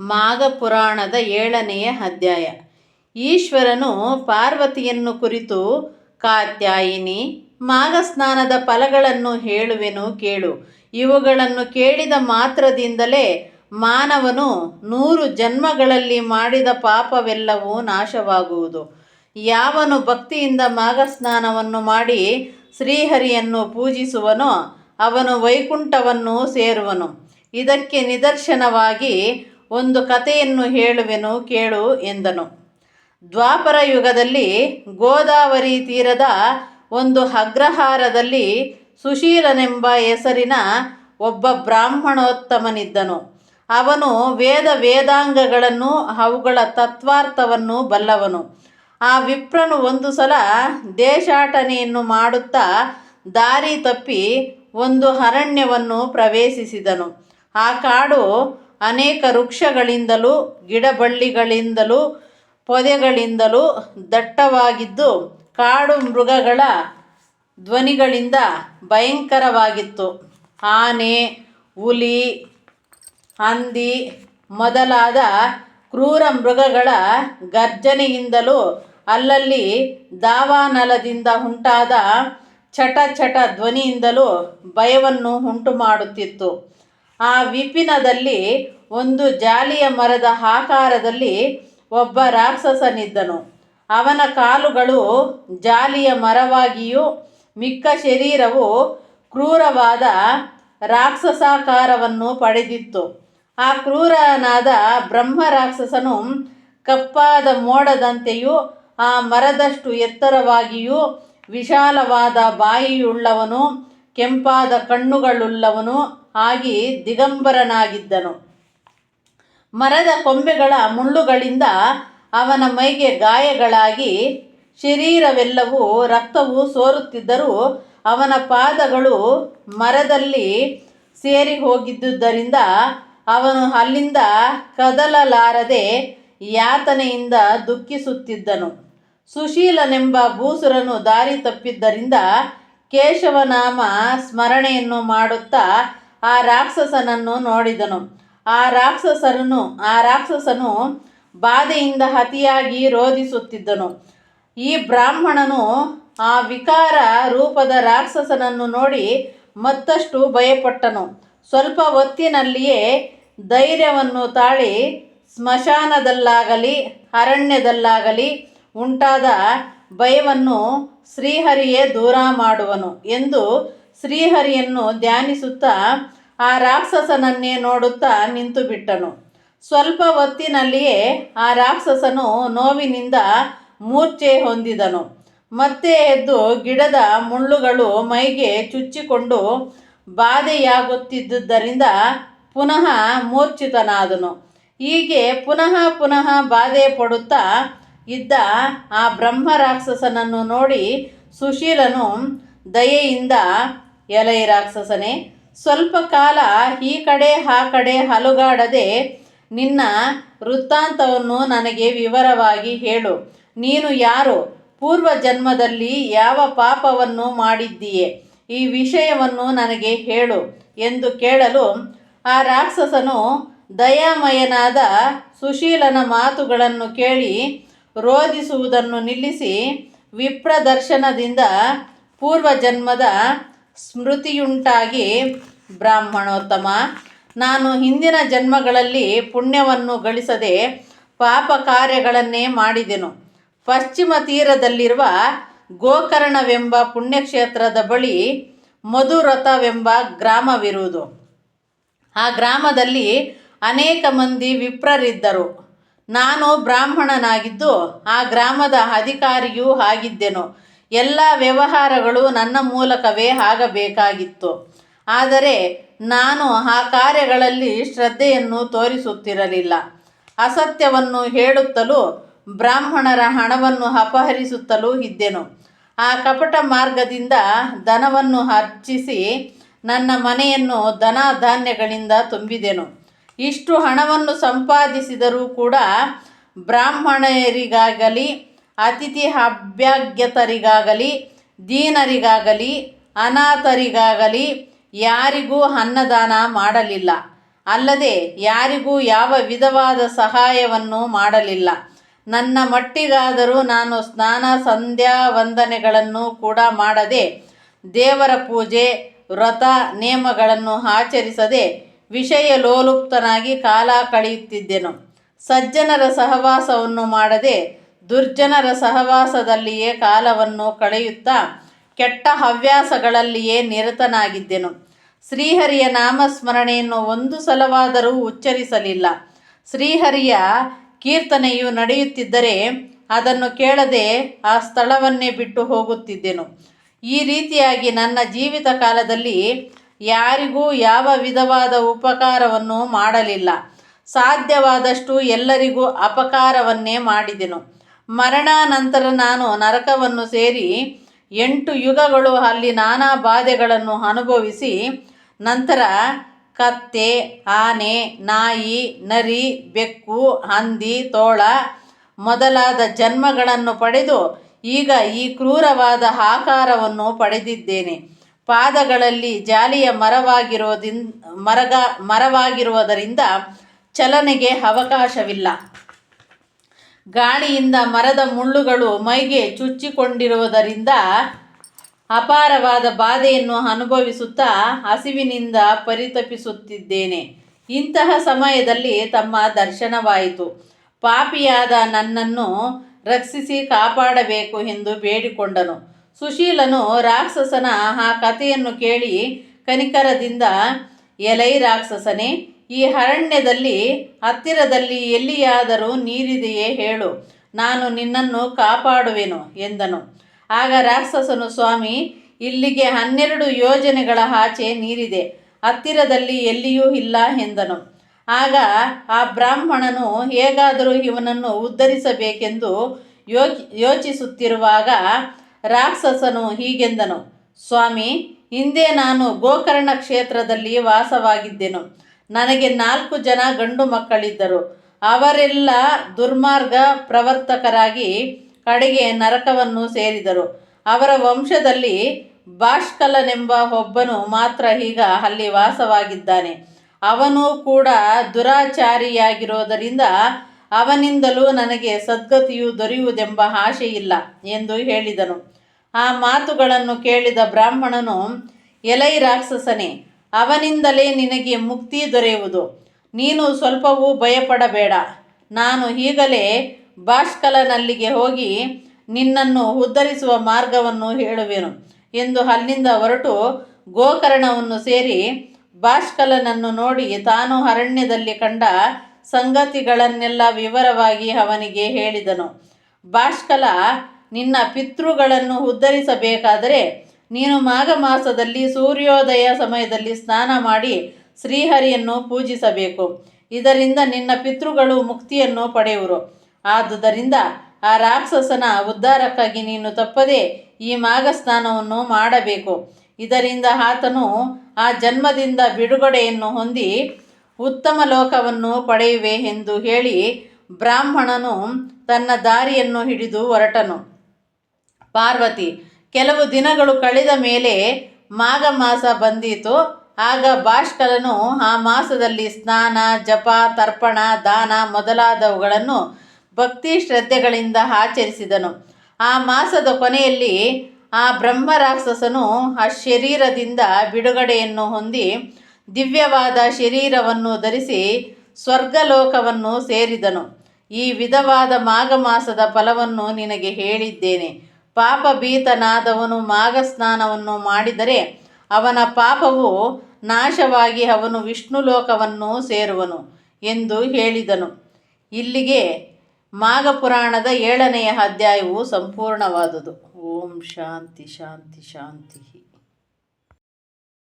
ಮಾಘ ಪುರಾಣದ ಏಳನೆಯ ಅಧ್ಯಾಯ. ಈಶ್ವರನು ಪಾರ್ವತಿಯನ್ನು ಕುರಿತು, ಕಾತ್ಯಾಯಿನಿ ಮಾಘ ಸ್ನಾನದ ಫಲಗಳನ್ನು ಹೇಳುವೆನು ಕೇಳು. ಇವುಗಳನ್ನು ಕೇಳಿದ ಮಾತ್ರದಿಂದಲೇ ಮಾನವನು ನೂರು ಜನ್ಮಗಳಲ್ಲಿ ಮಾಡಿದ ಪಾಪವೆಲ್ಲವೂ ನಾಶವಾಗುವುದು. ಯಾವನು ಭಕ್ತಿಯಿಂದ ಮಾಘ ಸ್ನಾನವನ್ನು ಮಾಡಿ ಶ್ರೀಹರಿಯನ್ನು ಪೂಜಿಸುವನೋ, ಅವನು ವೈಕುಂಠವನ್ನು ಸೇರುವನು. ಇದಕ್ಕೆ ನಿದರ್ಶನವಾಗಿ ಒಂದು ಕಥೆಯನ್ನು ಹೇಳುವೆನು, ಕೇಳು ಎಂದನು. ದ್ವಾಪರ ಯುಗದಲ್ಲಿ ಗೋದಾವರಿ ತೀರದ ಒಂದು ಅಗ್ರಹಾರದಲ್ಲಿ ಸುಶೀಲನೆಂಬ ಹೆಸರಿನ ಒಬ್ಬ ಬ್ರಾಹ್ಮಣೋತ್ತಮನಿದ್ದನು. ಅವನು ವೇದ ವೇದಾಂಗಗಳನ್ನು, ಅವುಗಳ ತತ್ವಾರ್ಥವನ್ನು ಬಲ್ಲವನು. ಆ ವಿಪ್ರನು ಒಂದು ಸಲ ದೇಶಾಟನೆಯನ್ನು ಮಾಡುತ್ತಾ ದಾರಿ ತಪ್ಪಿ ಒಂದು ಅರಣ್ಯವನ್ನು ಪ್ರವೇಶಿಸಿದನು. ಆ ಕಾಡು ಅನೇಕ ವೃಕ್ಷಗಳಿಂದಲೂ, ಗಿಡಬಳ್ಳಿಗಳಿಂದಲೂ, ಪೊದೆಗಳಿಂದಲೂ ದಟ್ಟವಾಗಿದ್ದು, ಕಾಡು ಮೃಗಗಳ ಧ್ವನಿಗಳಿಂದ ಭಯಂಕರವಾಗಿತ್ತು. ಆನೆ, ಹುಲಿ, ಹಂದಿ ಮೊದಲಾದ ಕ್ರೂರ ಮೃಗಗಳ ಗರ್ಜನೆಯಿಂದಲೂ ಅಲ್ಲಲ್ಲಿ ದಾವಾನಲದಿಂದ ಉಂಟಾದ ಚಟ ಚಟ ಧ್ವನಿಯಿಂದಲೂ ಭಯವನ್ನು ಉಂಟು ಮಾಡುತ್ತಿತ್ತು ಆ ವಿಪಿನದಲ್ಲಿ ಒಂದು ಜಾಲಿಯ ಮರದ ಆಕಾರದಲ್ಲಿ ಒಬ್ಬ ರಾಕ್ಷಸನಿದ್ದನು. ಅವನ ಕಾಲುಗಳು ಜಾಲಿಯ ಮರವಾಗಿಯೂ ಮಿಕ್ಕ ಶರೀರವು ಕ್ರೂರವಾದ ರಾಕ್ಷಸಾಕಾರವನ್ನು ಪಡೆದಿತ್ತು. ಆ ಕ್ರೂರನಾದ ಬ್ರಹ್ಮ ರಾಕ್ಷಸನು ಕಪ್ಪಾದ ಮೋಡದಂತೆಯೂ ಆ ಮರದಷ್ಟು ಎತ್ತರವಾಗಿಯೂ ವಿಶಾಲವಾದ ಬಾಯಿಯುಳ್ಳವನು, ಕೆಂಪಾದ ಕಣ್ಣುಗಳುಳ್ಳವನು ಆಗಿ ದಿಗಂಬರನಾಗಿದ್ದನು. ಮರದ ಕೊಂಬೆಗಳ ಮುಳ್ಳುಗಳಿಂದ ಅವನ ಮೈಗೆ ಗಾಯಗಳಾಗಿ ಶರೀರವೆಲ್ಲವೂ ರಕ್ತವು ಸೋರುತ್ತಿದ್ದರೂ ಅವನ ಪಾದಗಳು ಮರದಲ್ಲಿ ಸೇರಿ ಹೋಗಿದ್ದುದರಿಂದ ಅವನು ಅಲ್ಲಿಂದ ಕದಲಲಾರದೆ ಯಾತನೆಯಿಂದ ದುಃಖಿಸುತ್ತಿದ್ದನು. ಸುಶೀಲನೆಂಬ ಭೂಸುರನು ದಾರಿ ತಪ್ಪಿದ್ದರಿಂದ ಕೇಶವನಾಮ ಸ್ಮರಣೆಯನ್ನು ಮಾಡುತ್ತಾ ಆ ರಾಕ್ಷಸನನ್ನು ನೋಡಿದನು. ಆ ರಾಕ್ಷಸರನು ಆ ರಾಕ್ಷಸನು ಬಾಧೆಯಿಂದ ಅತಿಯಾಗಿ ರೋಧಿಸುತ್ತಿದ್ದನು. ಈ ಬ್ರಾಹ್ಮಣನು ಆ ವಿಕಾರ ರೂಪದ ರಾಕ್ಷಸನನ್ನು ನೋಡಿ ಮತ್ತಷ್ಟು ಭಯಪಟ್ಟನು. ಸ್ವಲ್ಪ ಹೊತ್ತಿನಲ್ಲಿಯೇ ಧೈರ್ಯವನ್ನು ತಾಳಿ ಸ್ಮಶಾನದಲ್ಲಾಗಲಿ, ಅರಣ್ಯದಲ್ಲಾಗಲಿ ಉಂಟಾದ ಭಯವನ್ನು ಶ್ರೀಹರಿಯೇ ದೂರ ಮಾಡುವನು ಎಂದು ಶ್ರೀಹರಿಯನ್ನು ಧ್ಯಾನಿಸುತ್ತಾ ಆ ರಾಕ್ಷಸನನ್ನೇ ನೋಡುತ್ತಾ ನಿಂತು ಬಿಟ್ಟನು ಸ್ವಲ್ಪ ಹೊತ್ತಿನಲ್ಲಿಯೇ ಆ ರಾಕ್ಷಸನು ನೋವಿನಿಂದ ಮೂರ್ಛೆ ಹೊಂದಿದನು. ಮತ್ತೆ ಎದ್ದು ಗಿಡದ ಮುಳ್ಳುಗಳು ಮೈಗೆ ಚುಚ್ಚಿಕೊಂಡು ಬಾಧೆಯಾಗುತ್ತಿದ್ದುದರಿಂದ ಪುನಃ ಮೂರ್ಛಿತನಾದನು. ಹೀಗೆ ಪುನಃ ಪುನಃ ಬಾಧೆ ಪಡುತ್ತಾ ಇದ್ದ ಆ ಬ್ರಹ್ಮ ರಾಕ್ಷಸನನ್ನು ನೋಡಿ ಸುಶೀಲನು ದಯೆಯಿಂದ ಎಲೈ ರಾಕ್ಷಸನೇ, ಸ್ವಲ್ಪ ಕಾಲ ಈ ಕಡೆ, ಆ ಕಡೆ ಅಲುಗಾಡದೆ ನಿನ್ನ ವೃತ್ತಾಂತವನ್ನು ನನಗೆ ವಿವರವಾಗಿ ಹೇಳು. ನೀನು ಯಾರು? ಪೂರ್ವ ಜನ್ಮದಲ್ಲಿ ಯಾವ ಪಾಪವನ್ನು ಮಾಡಿದ್ದೀಯೆ? ಈ ವಿಷಯವನ್ನು ನನಗೆ ಹೇಳು ಎಂದು ಕೇಳಲು ಆ ರಾಕ್ಷಸನು ದಯಾಮಯನಾದ ಸುಶೀಲನ ಮಾತುಗಳನ್ನು ಕೇಳಿ ರೋಧಿಸುವುದನ್ನು ನಿಲ್ಲಿಸಿ ವಿಪ್ರದರ್ಶನದಿಂದ ಪೂರ್ವ ಜನ್ಮದ ಸ್ಮೃತಿಯುಂಟಾಗಿ ಬ್ರಾಹ್ಮಣೋತ್ತಮ. ನಾನು ಹಿಂದಿನ ಜನ್ಮಗಳಲ್ಲಿ ಪುಣ್ಯವನ್ನು ಗಳಿಸದೆ ಪಾಪ ಕಾರ್ಯಗಳನ್ನೇ ಮಾಡಿದೆನು. ಪಶ್ಚಿಮ ತೀರದಲ್ಲಿರುವ ಗೋಕರ್ಣವೆಂಬ ಪುಣ್ಯಕ್ಷೇತ್ರದ ಬಳಿ ಮಧುರಥವೆಂಬ ಗ್ರಾಮವಿರುವುದು. ಆ ಗ್ರಾಮದಲ್ಲಿ ಅನೇಕ ಮಂದಿ ವಿಪ್ರರಿದ್ದರು. ನಾನು ಬ್ರಾಹ್ಮಣನಾಗಿದ್ದು ಆ ಗ್ರಾಮದ ಅಧಿಕಾರಿಯೂ ಆಗಿದ್ದೆನು. ಎಲ್ಲ ವ್ಯವಹಾರಗಳು ನನ್ನ ಮೂಲಕವೇ ಆಗಬೇಕಾಗಿತ್ತು. ಆದರೆ ನಾನು ಆ ಕಾರ್ಯಗಳಲ್ಲಿ ಶ್ರದ್ಧೆಯನ್ನು ತೋರಿಸುತ್ತಿರಲಿಲ್ಲ. ಅಸತ್ಯವನ್ನು ಹೇಳುತ್ತಲೂ ಬ್ರಾಹ್ಮಣರ ಹಣವನ್ನು ಅಪಹರಿಸುತ್ತಲೂ ಇದ್ದೆನು. ಆ ಕಪಟ ಮಾರ್ಗದಿಂದ ಧನವನ್ನು ಅರ್ಚಿಸಿ ನನ್ನ ಮನೆಯನ್ನು ದನ ಧಾನ್ಯಗಳಿಂದ ತುಂಬಿದೆನು. ಇಷ್ಟು ಹಣವನ್ನು ಸಂಪಾದಿಸಿದರೂ ಕೂಡ ಬ್ರಾಹ್ಮಣರಿಗಾಗಲಿ ಅತಿಥಿ ಅಭ್ಯಾಗ್ಯತರಿಗಾಗಲಿ ದೀನರಿಗಾಗಲಿ, ಅನಾಥರಿಗಾಗಲಿ ಯಾರಿಗೂ ಅನ್ನದಾನ ಮಾಡಲಿಲ್ಲ. ಅಲ್ಲದೆ ಯಾರಿಗೂ ಯಾವ ವಿಧವಾದ ಸಹಾಯವನ್ನು ಮಾಡಲಿಲ್ಲ. ನನ್ನ ಮಟ್ಟಿಗಾದರೂ ನಾನು ಸ್ನಾನ, ಸಂಧ್ಯಾ, ವಂದನೆಗಳನ್ನು ಕೂಡ ಮಾಡದೆ, ದೇವರ ಪೂಜೆ, ವ್ರತ, ನಿಯಮಗಳನ್ನು ಆಚರಿಸದೆ ವಿಷಯ ಲೋಲುಪ್ತನಾಗಿ ಕಾಲ ಕಳೆಯುತ್ತಿದ್ದೆನು. ಸಜ್ಜನರ ಸಹವಾಸವನ್ನು ಮಾಡದೆ ದುರ್ಜನರ ಸಹವಾಸದಲ್ಲಿಯೇ ಕಾಲವನ್ನು ಕಳೆಯುತ್ತಾ ಕೆಟ್ಟ ಹವ್ಯಾಸಗಳಲ್ಲಿಯೇ ನಿರತನಾಗಿದ್ದೆನು. ಶ್ರೀಹರಿಯ ನಾಮಸ್ಮರಣೆಯನ್ನು ಒಂದು ಸಲವಾದರೂ ಉಚ್ಚರಿಸಲಿಲ್ಲ. ಶ್ರೀಹರಿಯ ಕೀರ್ತನೆಯು ನಡೆಯುತ್ತಿದ್ದರೆ ಅದನ್ನು ಕೇಳದೆ ಆ ಸ್ಥಳವನ್ನೇ ಬಿಟ್ಟು ಹೋಗುತ್ತಿದ್ದೆನು. ಈ ರೀತಿಯಾಗಿ ನನ್ನ ಜೀವಿತ ಕಾಲದಲ್ಲಿ ಯಾರಿಗೂ ಯಾವ ವಿಧವಾದ ಉಪಕಾರವನ್ನು ಮಾಡಲಿಲ್ಲ. ಸಾಧ್ಯವಾದಷ್ಟು ಎಲ್ಲರಿಗೂ ಅಪಕಾರವನ್ನೇ ಮಾಡಿದೆನು. ಮರಣಾನಂತರ ನಾನು ನರಕವನ್ನು ಸೇರಿ ಎಂಟು ಯುಗಗಳು ಅಲ್ಲಿ ನಾನಾ ಬಾಧೆಗಳನ್ನು ಅನುಭವಿಸಿ, ನಂತರ ಕತ್ತೆ, ಆನೆ, ನಾಯಿ, ನರಿ, ಬೆಕ್ಕು, ಹಂದಿ, ತೋಳ ಮೊದಲಾದ ಜನ್ಮಗಳನ್ನು ಪಡೆದು ಈಗ ಈ ಕ್ರೂರವಾದ ಆಕಾರವನ್ನು ಪಡೆದಿದ್ದೇನೆ. ಪಾದಗಳಲ್ಲಿ ಜಾಲಿಯ ಮರವಾಗಿರೋದಿನ್ ಮರಗ ಮರವಾಗಿರುವುದರಿಂದ ಚಲನೆಗೆ ಅವಕಾಶವಿಲ್ಲ. ಗಾಳಿಯಿಂದ ಮರದ ಮುಳ್ಳುಗಳು ಮೈಗೆ ಚುಚ್ಚಿಕೊಂಡಿರುವುದರಿಂದ ಅಪಾರವಾದ ಬಾಧೆಯನ್ನು ಅನುಭವಿಸುತ್ತಾ ಹಸಿವಿನಿಂದ ಪರಿತಪಿಸುತ್ತಿದ್ದೇನೆ. ಇಂತಹ ಸಮಯದಲ್ಲಿ ತಮ್ಮ ದರ್ಶನವಾಯಿತು. ಪಾಪಿಯಾದ ನನ್ನನ್ನು ರಕ್ಷಿಸಿ ಕಾಪಾಡಬೇಕು ಎಂದು ಬೇಡಿಕೊಂಡನು. ಸುಶೀಲನು ರಾಕ್ಷಸನ ಆ ಕಥೆಯನ್ನು ಕೇಳಿ ಕನಿಕರದಿಂದ, ಎಲೈ ರಾಕ್ಷಸನೇ ಈ ಅರಣ್ಯದಲ್ಲಿ ಹತ್ತಿರದಲ್ಲಿ ಎಲ್ಲಿಯಾದರೂ ನೀರಿದೆಯೇ ಹೇಳು. ನಾನು ನಿನ್ನನ್ನು ಕಾಪಾಡುವೆನು ಎಂದನು. ಆಗ ರಾಕ್ಷಸನು, ಸ್ವಾಮಿ, ಇಲ್ಲಿಗೆ ಹನ್ನೆರಡು ಯೋಜನೆಗಳ ಆಚೆ ನೀರಿದೆ. ಹತ್ತಿರದಲ್ಲಿ ಎಲ್ಲಿಯೂ ಇಲ್ಲ ಎಂದನು. ಆಗ ಆ ಬ್ರಾಹ್ಮಣನು ಹೇಗಾದರೂ ಇವನನ್ನು ಉದ್ಧರಿಸಬೇಕೆಂದು ಯೋಚ್, ಯೋಚಿಸುತ್ತಿರುವಾಗ ರಾಕ್ಷಸನು ಹೀಗೆಂದನು. ಸ್ವಾಮಿ, ಹಿಂದೆ ನಾನು ಗೋಕರ್ಣ ಕ್ಷೇತ್ರದಲ್ಲಿ ವಾಸವಾಗಿದ್ದೆನು. ನನಗೆ ನಾಲ್ಕು ಜನ ಗಂಡು ಮಕ್ಕಳಿದ್ದರು. ಅವರೆಲ್ಲ ದುರ್ಮಾರ್ಗ ಪ್ರವರ್ತಕರಾಗಿ ಕಡೆಗೆ ನರಕವನ್ನು ಸೇರಿದರು. ಅವರ ವಂಶದಲ್ಲಿ ಬಾಷ್ಕಲನೆಂಬ ಒಬ್ಬನು ಮಾತ್ರ ಈಗ ಅಲ್ಲಿ ವಾಸವಾಗಿದ್ದಾನೆ. ಅವನು ಕೂಡ ದುರಾಚಾರಿಯಾಗಿರೋದರಿಂದ ಅವನಿಂದಲೂ ನನಗೆ ಸದ್ಗತಿಯು ದೊರೆಯುವುದೆಂಬ ಆಶೆಯಿಲ್ಲ ಎಂದು ಹೇಳಿದನು. ಆ ಮಾತುಗಳನ್ನು ಕೇಳಿದ ಬ್ರಾಹ್ಮಣನು, ಎಲೈ ರಾಕ್ಷಸನೇ ಅವನಿಂದಲೇ ನಿನಗೆ ಮುಕ್ತಿ ದೊರೆಯುವುದು. ನೀನು ಸ್ವಲ್ಪವೂ ಭಯಪಡಬೇಡ. ನಾನು ಈಗಲೇ ಬಾಷ್ಕಲನಲ್ಲಿಗೆ ಹೋಗಿ ನಿನ್ನನ್ನು ಉದ್ಧರಿಸುವ ಮಾರ್ಗವನ್ನು ಹೇಳುವೆನು ಎಂದು ಅಲ್ಲಿಂದ ಹೊರಟು ಗೋಕರ್ಣವನ್ನು ಸೇರಿ ಬಾಷ್ಕಲನನ್ನು ನೋಡಿ ತಾನು ಅರಣ್ಯದಲ್ಲಿ ಕಂಡ ಸಂಗತಿಗಳನ್ನೆಲ್ಲ ವಿವರವಾಗಿ ಅವನಿಗೆ ಹೇಳಿದನು. ಬಾಷ್ಕಲ ನಿನ್ನ ಪಿತೃಗಳನ್ನು ಉದ್ಧರಿಸಬೇಕಾದರೆ ನೀನು ಮಾಘ ಮಾಸದಲ್ಲಿ ಸೂರ್ಯೋದಯ ಸಮಯದಲ್ಲಿ ಸ್ನಾನ ಮಾಡಿ ಶ್ರೀಹರಿಯನ್ನು ಪೂಜಿಸಬೇಕು. ಇದರಿಂದ ನಿನ್ನ ಪಿತೃಗಳು ಮುಕ್ತಿಯನ್ನು ಪಡೆಯುವರು. ಆದುದರಿಂದ ಆ ರಾಕ್ಷಸನ ಉದ್ಧಾರಕ್ಕಾಗಿ ನೀನು ತಪ್ಪದೆ ಈ ಮಾಘ ಸ್ನಾನವನ್ನು ಮಾಡಬೇಕು. ಇದರಿಂದ ಆತನು ಆ ಜನ್ಮದಿಂದ ಬಿಡುಗಡೆಯನ್ನು ಹೊಂದಿ ಉತ್ತಮ ಲೋಕವನ್ನು ಪಡೆಯುವೆ ಎಂದು ಹೇಳಿ ಬ್ರಾಹ್ಮಣನು ತನ್ನ ದಾರಿಯನ್ನು ಹಿಡಿದು ಹೊರಟನು. ಪಾರ್ವತಿ ಕೆಲವು ದಿನಗಳು ಕಳೆದ ಮೇಲೆ ಮಾಘ ಮಾಸ ಬಂದಿತು. ಆಗ ಭಾಷ್ಕರನು ಆ ಮಾಸದಲ್ಲಿ ಸ್ನಾನ, ಜಪ, ತರ್ಪಣ, ದಾನ ಮೊದಲಾದವುಗಳನ್ನು ಭಕ್ತಿ ಶ್ರದ್ಧೆಗಳಿಂದ ಆಚರಿಸಿದನು. ಆ ಮಾಸದ ಕೊನೆಯಲ್ಲಿ ಆ ಬ್ರಹ್ಮ ರಾಕ್ಷಸನು ಆ ಶರೀರದಿಂದ ಬಿಡುಗಡೆಯನ್ನು ಹೊಂದಿ ದಿವ್ಯವಾದ ಶರೀರವನ್ನು ಧರಿಸಿ ಸ್ವರ್ಗಲೋಕವನ್ನು ಸೇರಿದನು. ಈ ವಿಧವಾದ ಮಾಘ ಮಾಸದ ಫಲವನ್ನು ನಿನಗೆ ಹೇಳಿದ್ದೇನೆ. ಪಾಪಭೀತನಾದವನು ಮಾಘ ಸ್ನಾನವನ್ನು ಮಾಡಿದರೆ ಅವನ ಪಾಪವು ನಾಶವಾಗಿ ಅವನು ವಿಷ್ಣು ಲೋಕವನ್ನು ಸೇರುವನು ಎಂದು ಹೇಳಿದನು. ಇಲ್ಲಿಗೆ ಮಾಘಪುರಾಣದ ಏಳನೆಯ ಅಧ್ಯಾಯವು ಸಂಪೂರ್ಣವಾದುದು. ಓಂ ಶಾಂತಿ ಶಾಂತಿ ಶಾಂತಿ.